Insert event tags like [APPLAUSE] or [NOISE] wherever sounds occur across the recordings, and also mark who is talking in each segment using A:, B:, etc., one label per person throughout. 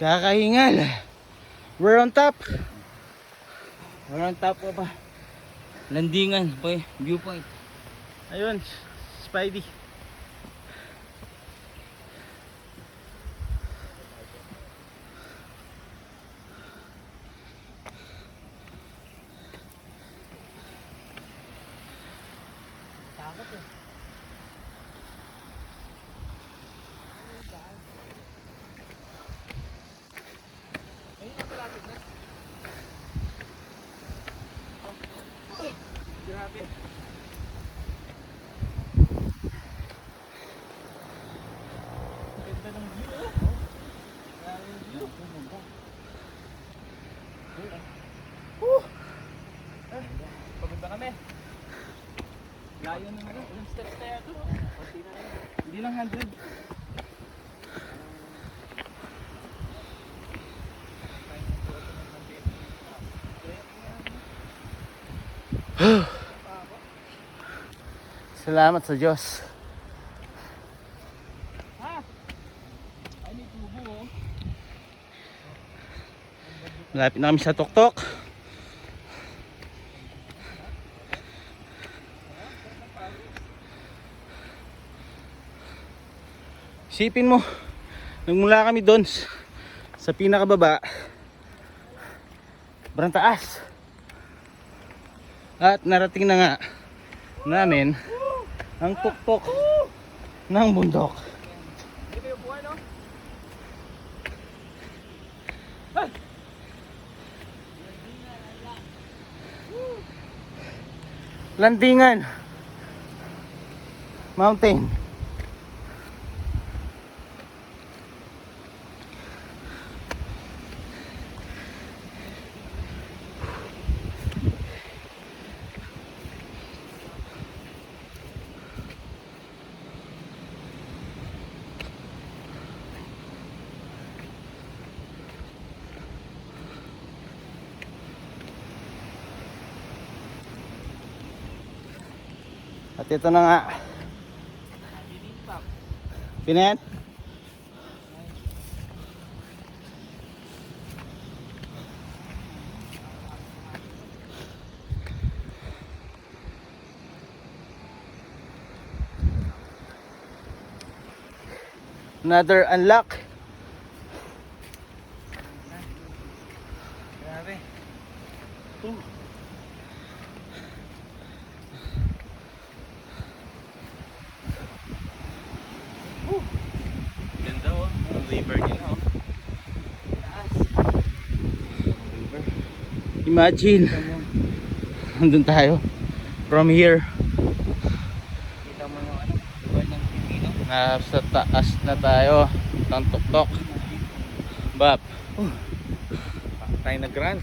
A: Kakahingal. We're on top.
B: We're on top of a landingan eh, viewpoint.
A: Ayun, Spidey.
B: Pagod na kami. Layo na naman. Ilang steps kaya ito? Hindi lang 100. [SIGHS]
A: Salamat sa Diyos.
B: Oh.
A: Malapit na kami sa tuktok. Sipin mo, nagmula kami doon sa pinakababa, sobrang taas. At narating na nga namin ang tuktok ng bundok. Landingan. Mountain. At ito na nga. Pinayan? Another unlock.
B: Grabe. Ganda oh. Ang river nila oh.
A: Imagine. Nandun tayo. From here.
B: Kita mo yung ano, lugar ng Pilipino.
A: Nasa taas na tayo. Ng tuktok. Bap.
B: Tayo nag-run.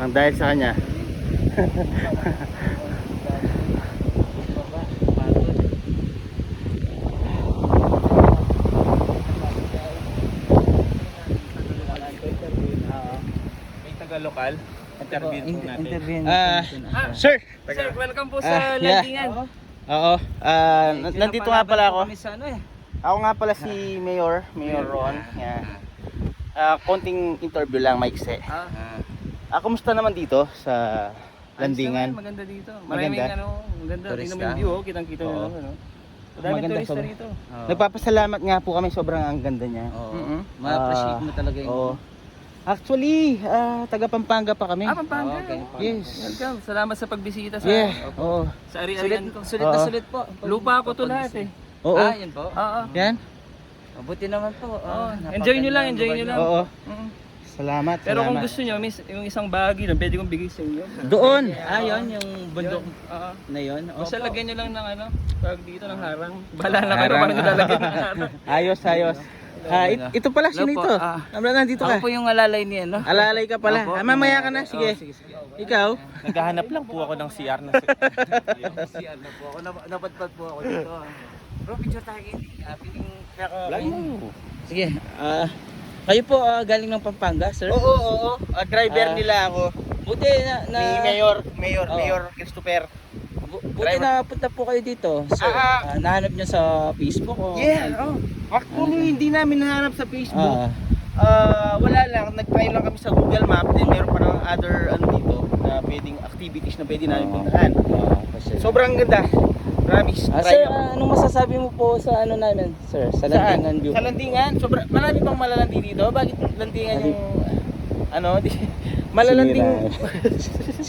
A: Nang dahil sa kanya. [LAUGHS]
B: Taga-lokal. Interview po natin.
A: Ah, sir.
B: Sir, welcome po
A: Ah,
B: sa
A: yeah.
B: landingan.
A: Oo. Ah, n- nandito nga pala ako.
B: Kami sa ano eh.
A: Ako nga pala si Mayor, Mayor Ron. Yeah. Ah, konting interview lang, maikse.
B: Ah.
A: Ah, kumusta naman dito sa landingan?
B: Ayos naman, Maganda dito. Maraming
A: Maganda?
B: ano, maganda.
C: Turista.
B: Tingnan mo yung view, oh. kitang-kita
A: Oo.
B: lang, ano. Madaming
A: Maganda
B: turista
A: sobra.
B: rito.
A: Nagpapasalamat nga po kami, sobrang ang ganda niya.
C: Oo.
A: Mm-mm.
C: Ma-appreciate
A: Ah,
C: mo talaga yung...
A: Oo. Actually, ah, taga Pampanga pa kami.
B: Ah, Pampanga.
C: Oo, okay.
A: Yes.
B: Welcome. Salamat sa pagbisita sa
A: Yeah. Oo.
B: sa
C: Sulit,
B: ari-arian ko.
C: sulit na
A: Oo.
C: sulit po.
B: Lupa ko to lahat eh.
A: Oo.
C: Ah, yun po.
B: Oo.
A: Yan.
C: Mabuti naman po.
B: Oo.
C: Ah,
B: Enjoy nyo lang, enjoy nyo lang.
A: Oo.
B: Mm.
A: Salamat.
B: Pero kung
A: salamat.
B: gusto nyo, miss, yung isang bahagi lang, pwede kong bigay sa inyo.
A: Doon.
C: Ah, yun, yung bundok
B: Yun. Oo.
C: na yun.
B: Basta
C: Opo.
B: lagyan nyo lang ng ano, pag dito ng harang. Bahala na kayo
A: Harang.
B: paano nyo lalagyan ng harang. [LAUGHS]
A: Ayos, ayos. Ah, it- ito pala, sino ito?
C: ah.
A: Nabla nandito
C: Ako
A: ka.
C: po yung alalay niya, no?
A: Alalay ka pala.
C: Opo.
A: Ah, mamaya ka na, sige.
C: Oo, sige, sige.
A: Ikaw?
B: Naghahanap lang po ako ng CR na
C: Si ano po ako, nap- napadpad po ako dito. Bro, picture tayo ngayon. Ah, piling Sige, ah kayo po ah, galing ng Pampanga, sir?
A: Oo, oo, oo. Ah, driver
C: Ah.
A: nila ako.
C: Buti na, na
A: Ni Mayor, Mayor,
C: Oo.
A: Mayor Christopher.
C: Bu- buti na punta po kayo dito, sir.
A: Ah, ah.
C: Ah, nahanap niyo sa Facebook o?
A: Yeah, oh. Actually, hindi namin nahanap sa Facebook.
C: Ah,
A: Ah, wala lang, nag-try lang kami sa Google Map, then meron pa ng other ano dito na pwedeng activities na pwede namin
C: Oo.
A: puntahan.
C: ah, kasi.
A: Sobrang ganda. Promise,
C: Ah,
A: try
C: sir,
A: nyo.
C: ah, anong masasabi mo po sa ano namin, sir? Sa Landingan View.
A: Sa Landingan, sobra, marami pang malalandi dito. Bakit Landingan yung ano, [LAUGHS] di, malalanding [LAUGHS]